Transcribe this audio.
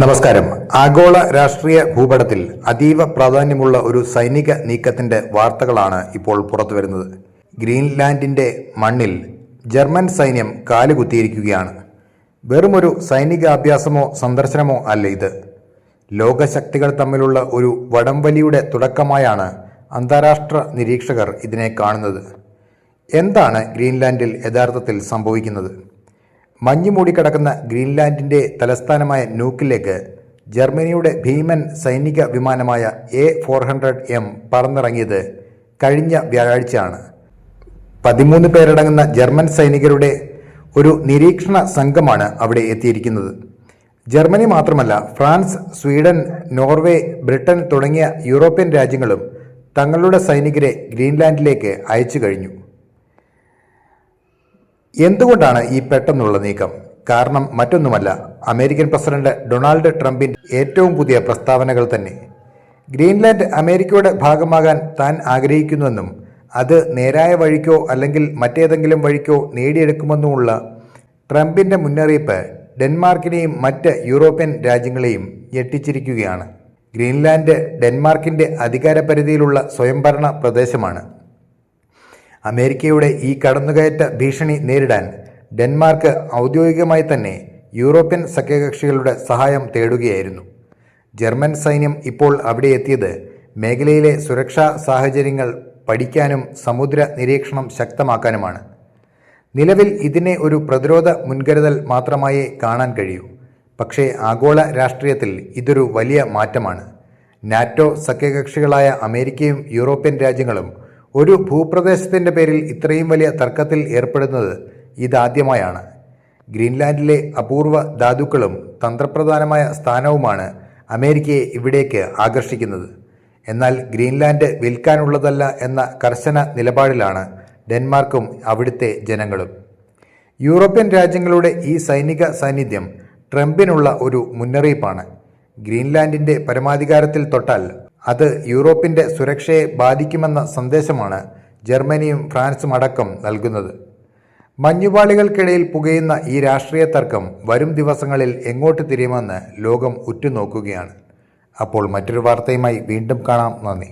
നമസ്കാരം. ആഗോള രാഷ്ട്രീയ ഭൂപടത്തിൽ അതീവ പ്രാധാന്യമുള്ള ഒരു സൈനിക നീക്കത്തിന്റെ വാർത്തകളാണ് ഇപ്പോൾ പുറത്തുവരുന്നത് ഗ്രീൻലാൻഡിന്റെ മണ്ണിൽ ജർമ്മൻ സൈന്യം കാലുകുത്തിയിരിക്കുകയാണ്. വെറുമൊരു സൈനികാഭ്യാസമോ സന്ദർശനമോ അല്ല ഇത്. ലോകശക്തികൾ തമ്മിലുള്ള ഒരു വടംവലിയുടെ തുടക്കമായാണ് അന്താരാഷ്ട്ര നിരീക്ഷകർ ഇതിനെ കാണുന്നത്. എന്താണ് ഗ്രീൻലാൻഡിൽ യഥാർത്ഥത്തിൽ സംഭവിക്കുന്നത്? മഞ്ഞ് മൂടിക്കിടക്കുന്ന ഗ്രീൻലാൻഡിന്റെ തലസ്ഥാനമായ ന്യൂക്കിലേക്ക് ജർമ്മനിയുടെ ഭീമൻ സൈനിക വിമാനമായ എ ഫോർ ഹൺഡ്രഡ് എം പറന്നിറങ്ങിയത് കഴിഞ്ഞ വ്യാഴാഴ്ചയാണ്. പതിമൂന്ന് പേരടങ്ങുന്ന ജർമ്മൻ സൈനികരുടെ ഒരു നിരീക്ഷണ സംഘമാണ് അവിടെ എത്തിയിരിക്കുന്നത്. ജർമ്മനി മാത്രമല്ല ഫ്രാൻസ് സ്വീഡൻ നോർവേ ബ്രിട്ടൻ തുടങ്ങിയ യൂറോപ്യൻ രാജ്യങ്ങളും തങ്ങളുടെ സൈനികരെ ഗ്രീൻലാൻഡിലേക്ക് അയച്ചു കഴിഞ്ഞു. എന്തുകൊണ്ടാണ് ഈ പെട്ടെന്നുള്ള നീക്കം? കാരണം മറ്റൊന്നുമല്ല അമേരിക്കൻ പ്രസിഡന്റ് ഡൊണാൾഡ് ട്രംപിന്റെ ഏറ്റവും പുതിയ പ്രസ്താവനകൾ തന്നെ. ഗ്രീൻലാൻഡ് അമേരിക്കയുടെ ഭാഗമാകാൻ താൻ ആഗ്രഹിക്കുന്നുവെന്നും അത് നേരായ വഴിക്കോ അല്ലെങ്കിൽ മറ്റേതെങ്കിലും വഴിക്കോ നേടിയെടുക്കുമെന്നുമുള്ള ട്രംപിന്റെ മുന്നറിയിപ്പ് ഡെൻമാർക്കിനെയും മറ്റ് യൂറോപ്യൻ രാജ്യങ്ങളെയും ഞെട്ടിച്ചിരിക്കുകയാണ്. ഗ്രീൻലാൻഡ് ഡെൻമാർക്കിന്റെ അധികാരപരിധിയിലുള്ള സ്വയംഭരണ പ്രദേശമാണ്. അമേരിക്കയുടെ ഈ കടന്നുകയറ്റ ഭീഷണി നേരിടാൻ ഡെൻമാർക്ക് ഔദ്യോഗികമായി തന്നെ യൂറോപ്യൻ സഖ്യകക്ഷികളുടെ സഹായം തേടുകയായിരുന്നു. ജർമ്മൻ സൈന്യം ഇപ്പോൾ അവിടെ എത്തിയത് മേഖലയിലെ സുരക്ഷാ സാഹചര്യങ്ങൾ പഠിക്കാനും സമുദ്ര നിരീക്ഷണം ശക്തമാക്കാനുമാണ്. നിലവിൽ ഇതിനെ ഒരു പ്രതിരോധ മുൻകരുതൽ മാത്രമായേ കാണാൻ കഴിയൂ. പക്ഷേ ആഗോള രാഷ്ട്രീയത്തിൽ ഇതൊരു വലിയ മാറ്റമാണ്. നാറ്റോ സഖ്യകക്ഷികളായ അമേരിക്കയും യൂറോപ്യൻ രാജ്യങ്ങളും ഒരു ഭൂപ്രദേശത്തിന്റെ പേരിൽ ഇത്രയും വലിയ തർക്കത്തിൽ ഏർപ്പെടുന്നത് ഇതാദ്യമായാണ്. ഗ്രീൻലാൻഡിലെ അപൂർവ ധാതുക്കളും തന്ത്രപ്രധാനമായ സ്ഥാനവുമാണ് അമേരിക്കയെ ഇവിടേക്ക് ആകർഷിക്കുന്നത്. എന്നാൽ ഗ്രീൻലാൻഡ് വിൽക്കാനുള്ളതല്ല എന്ന കർശന നിലപാടിലാണ് ഡെൻമാർക്കും അവിടുത്തെ ജനങ്ങളും. യൂറോപ്യൻ രാജ്യങ്ങളുടെ ഈ സൈനിക സാന്നിധ്യം ട്രംപിനുള്ള ഒരു മുന്നറിയിപ്പാണ്. ഗ്രീൻലാൻഡിന്റെ പരമാധികാരത്തിൽ തൊട്ടാൽ അത് യൂറോപ്പിന്റെ സുരക്ഷയെ ബാധിക്കുമെന്ന സന്ദേശമാണ് ജർമ്മനിയും ഫ്രാൻസും അടക്കം നൽകുന്നത്. മഞ്ഞുപാളികൾക്കിടയിൽ പുകയുന്ന ഈ രാഷ്ട്രീയ തർക്കം വരും ദിവസങ്ങളിൽ എങ്ങോട്ട് തിരിയുമെന്ന് ലോകം ഉറ്റുനോക്കുകയാണ്. അപ്പോൾ മറ്റൊരു വാർത്തയുമായി വീണ്ടും കാണാം. നന്ദി.